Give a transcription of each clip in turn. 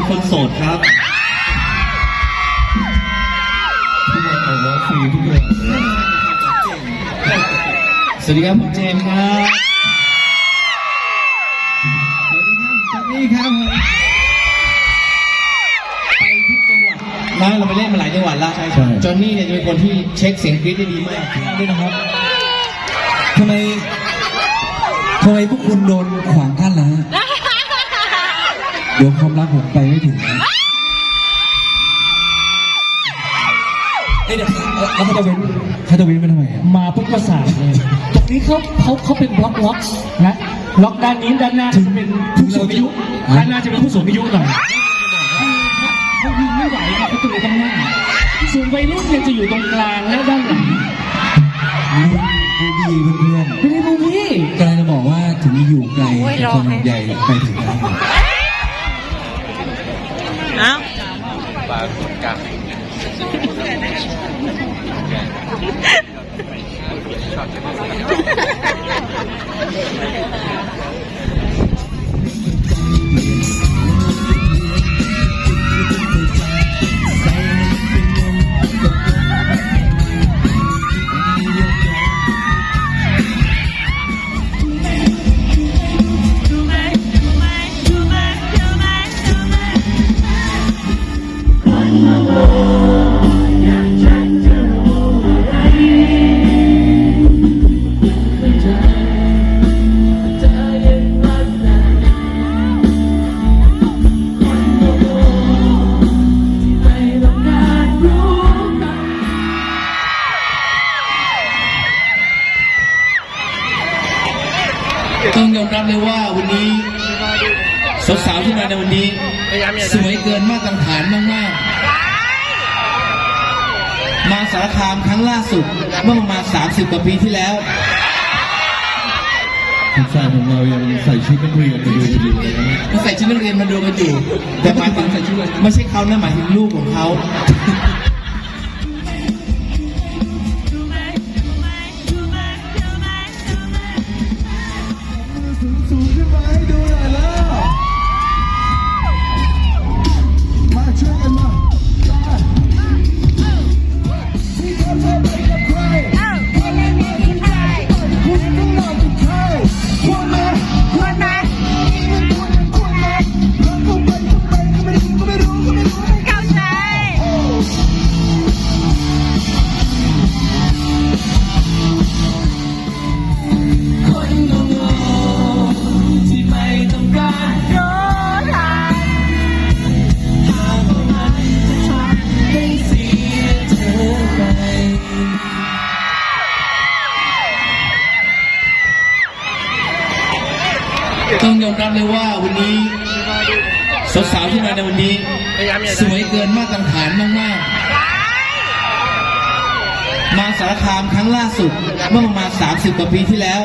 ครับผมบอยคนโสดครับพี่บอยของน้องฟรีทุกคนสวัสดีครับผมเจมส์ครับสวัสดีครับจอนนี่ครับผมไปทุกจังหวัดนะเราไปเล่นมาหลายจังหวัดแล้วจอนนี่เนี่ยจะเป็นคนที่เช็คเสียงกรี๊ดได้ดีมากด้วยนะครับทำไมทำไมพวกคุณโดนขวางกั้นล่ะฮะเดี๋ยวความรักผมไปไม่ถึงนะเอ้ยเดี๋ยวแล้วเขาจะเว้นเขาจะเว้นไปทำไมอะมาปุ๊บก็สาดเลยตรงนี้เขาเขาเขาเป็นบล็อกล็อกนะล็อกด้านนี้ด้านหน้าจะเป็นผู้สูงอายุด้านหน้าจะเป็นผู้สูงอายุหน่อยเขายิงไม่ไหวครับเขาตัวต้องนั่งส่วนวัยรุ่นเนี่ยจะอยู่ตรงกลางและด้านหลังดูดีเพื่อนไม่ได้ดูพี่ๆกำลังจะบอกว่าถึงอยู่ไกลแต่คนใหญ่ไปถึงได้ ต้อง ในวันนี้ สวยเกินมาตรฐานมากๆ มาสารคามครั้งล่าสุด เมื่อประมาณ 30 กว่าปีที่แล้วคุณแฟนของเรายังใส่ชุดนักเรียนมาดูดีเลยนะก็ใส่ชุดนักเรียนมาดูกันอยู่แต่หมายถึงใส่ชุดไม่ใช่เขานะหมายถึงลูกของเขา ต้องยอมรับเลยว่าวันนี้สาวๆที่มาในวันนี้ สวยเกินมาตรฐานมากๆ มาสารคามครั้งล่าสุดเมื่อประมาณ 30 กว่าปีที่แล้ว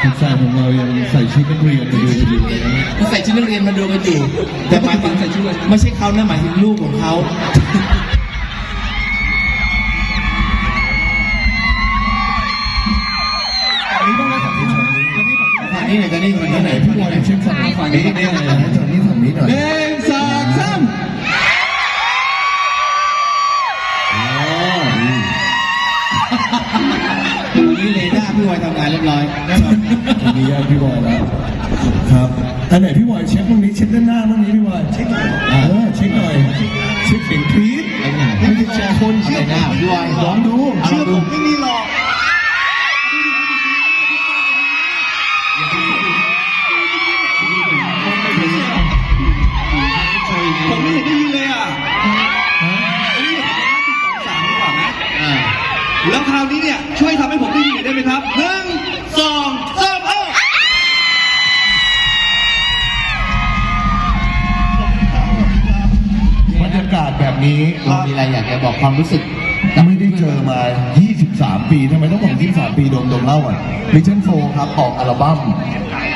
คุณแฟนของเรายังใส่ชุดนักเรียนมาดูดีเลยนะก็ใส่ชุดนักเรียนมาดูกันอยู่แต่หมายถึงใส่ชุดไม่ใช่เขานะหมายถึงลูกของเขาฝั่งนี้ หน่อยจะนี่ฝั่งนี้หน่อยพี่บอยเช็คฝั่งฝั่งนี้ได้ไหมนะฝั่งนี้ฝั่งนี้หน่อยหนึ่งสองสามวันนี้เรดาพี่วอยทำงานเรียบร้อยวันนี้แยกพี่บอยแล้วครับอันไหนพี่บอยเช็คตรงนี้เช็คด้านหน้าตรงนี้พี่บอยเช็คหน่อยเช็คหน่อยเช็คเสียงกรี๊ดไม่ได้แชร์คนเชื่ออะไรนะพี่บอยลองดูเอาลองดูไม่มีหรอก บอกความรู้สึกไม่ได้เจอมา 23 ปีทำไมต้องบอก23 ปีโดมโดมเล่าอะมิชชั่นโฟครับออกอัลบั้ม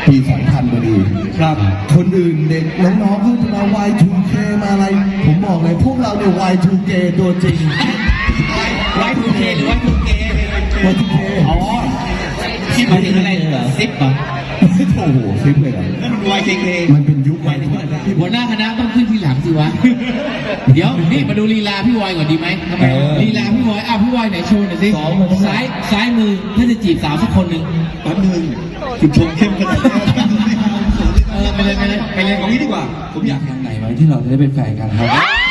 ปี 2000พอดีครับ คนอื่นเด็กน้องๆเพิ่งจะมา Y2K มาอะไร ผมบอกเลยพวกเราเนี่ย Y2K ตัวจริงไว้ทูเคหรือไว้ทูเกวายทูเคอ๋อคิดหมายถึงอะไรซิปเหรอ โอ้โหซิปเลยเหรอนั่นมัน YKK มันเป็นยุควัยหัวหน้าคณะต้องขึ้นที่หลังสิวะ เดี๋ยวนี่มาดูลีลาพี่วอยก่อนดีไหมทำไมลีลาพี่วอยอะพี่วอยไหนโชว์หน่อยสิซ้ายซ้ายมือถ้าจะจีบสาวสักคนหนึ่งแป๊บนึงคุณชมเข้มขนาดนี้ไม่เอาเขินเออไปเลยไปเลยไปเลยเอางี้ดีกว่า ผมอยากทางไหนไหมที่เราจะได้เป็นแฟนกันครับ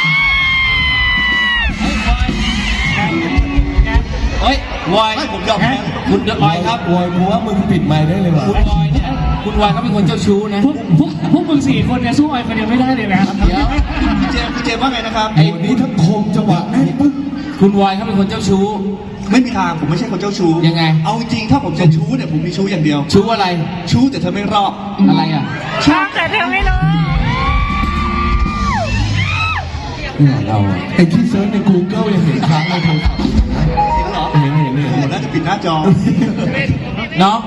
เฮ้ยวอยไม่ผมยอมแพ้ คุณวอยครับวอยกูว่ามึงปิดไมค์ได้เลยว่ะคุณวอยเนี่ยคุณวอยเขาเป็นคนเจ้าชู้นะ พวกพวกพวกมึงสี่คนเนี่ยสู้ไอ้คนเดียวไม่ได้เลยนะเดี๋ยวคุณเจมส์คุณเจมส์ว่าไงนะครับ ไอ้นี้ทั้งคมจังหวะแน่นปึ๊กคุณวอยเขาเป็นคนเจ้าชู้ ไม่มีทางผมไม่ใช่คนเจ้าชู้ยังไง เอาจริงๆถ้าผมจะชู้เนี่ยผมมีชู้อย่างเดียว ชู้อะไร ชู้แต่เธอไม่รอบอะไรอะชอบแต่เธอไม่รู้เนี่ยเราอะไอ้ที่เซิร์ชใน Google ยังเห็นค้างในโทรศัพท์ นเห็นโอ้โหน่าจะปิดหน้าจอ น้อง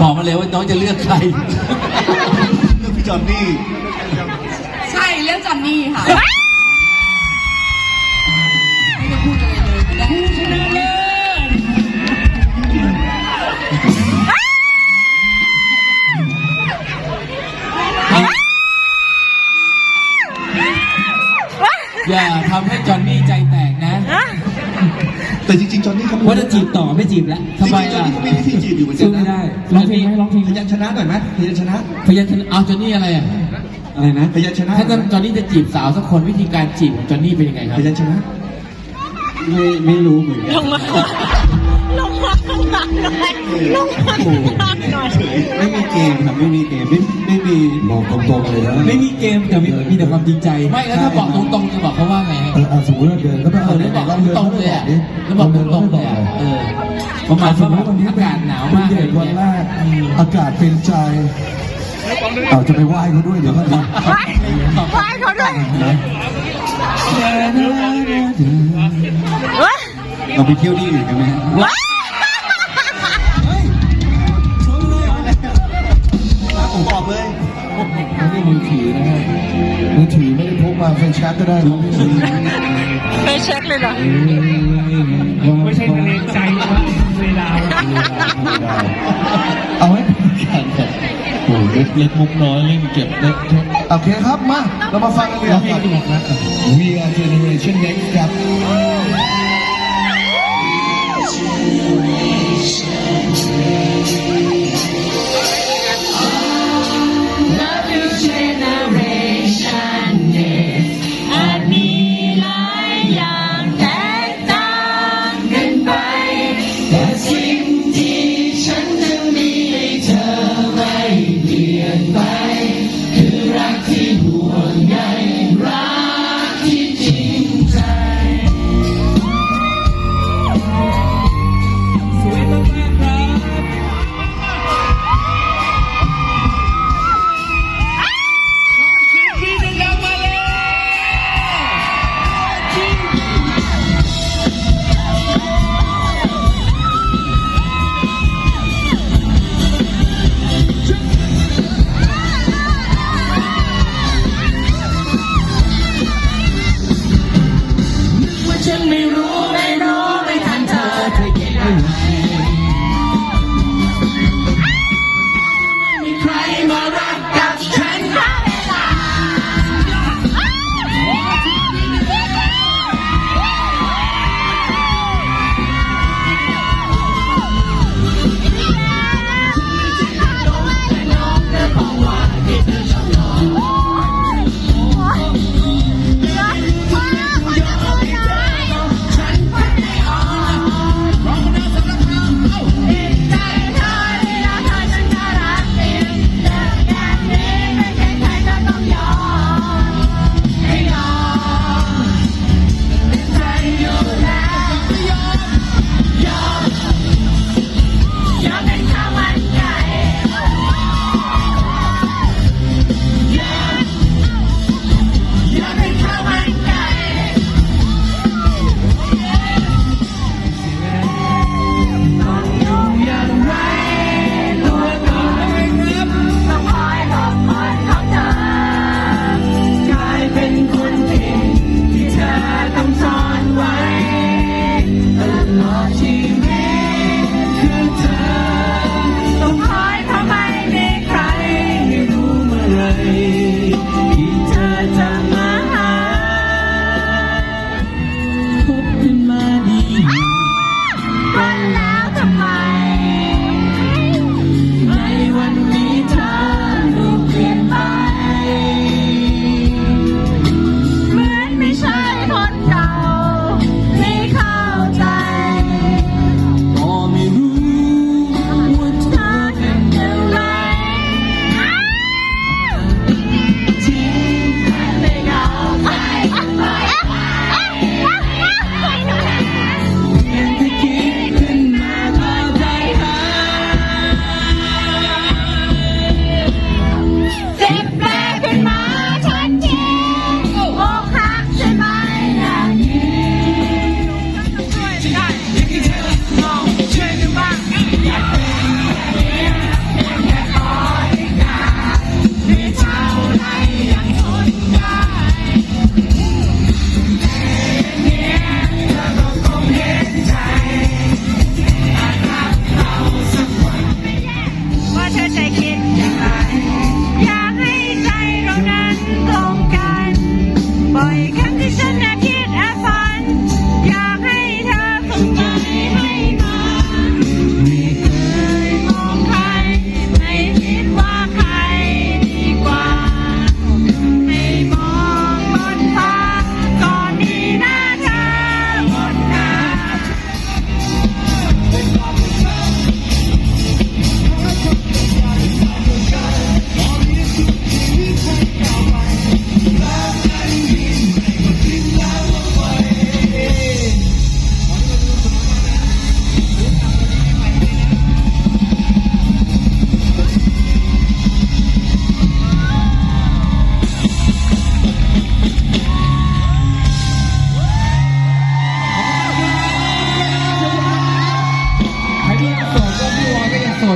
บอกมาเลยว่าน้องจะเลือกใครเรื่องพี่จอนนี่ ใช่เรื่องจอนนี่ค่ะ นนี่เขาว่าจะจีบต่อไม่จีบแล้วทำไมจริงๆจอนล่ะนี่เขามีวิธีจีบอยู่เหมือนกัสู้นไม่นะได้ร้องเพลงไหมร้องเพลงพยัญชนะหน่อยไหมพยัญชนะพยัญชนะเอาจอนนี่อะไรอะอะไรนะพยัญชนะถ้าจอนนี่จะจีบสาวสักคนวิธีการจีบของจอนนี่เป็นยังไงครับ พยัญชนะ ไม่ไม่รู้เหมือนกัน ลงมา ลงมาข้างหลังหน่อยลงมาข้างหลังหน่อยไม่มีเกมครับไม่มีเกมไม่ไม่มีบอกตรงๆเลยนะไม่มีเกมแต่มีมีแต่ความจริงใจไม่แล้วถ้าบอกตรงๆจะบอกเขาว่าไงเออสมมติเราเดินก็ต้องเออแล้วบอกตรงๆเลยอะแล้วบอกตรงๆเลยอะเออผมมายความว่าอากาศหนาวมากเด็เลยวันแรกอากาศเป็นใจเอาจะไปไหว้เขาด้วยเดี๋ยวก็ดีไหว้ไหว้เขาด้วยว้า เราไปเที่ยวที่อื่นกันไหมฮะว้าผมบอกเลยไม่ได้มือถือนะฮะมือถือไม่ได้พกมาไฟแช็กก็ได้นะพี่ไปเช็คเลยเหรอ ไม่ใช่ทะเลใจนะเวลาเอาไว้กันก่อนโอ้เล็กเล็กมุกน้อยเล่นเก็บเล็กโอเคครับมา เรามาฟังกันเลยครับ We are Generation Next ครับ Thank you.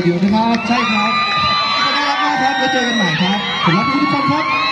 อยู่นะครับ ใช่ครับขอบคุณมากครับแล้วเจอกันใหม่ครับผมรักทุกคนครับ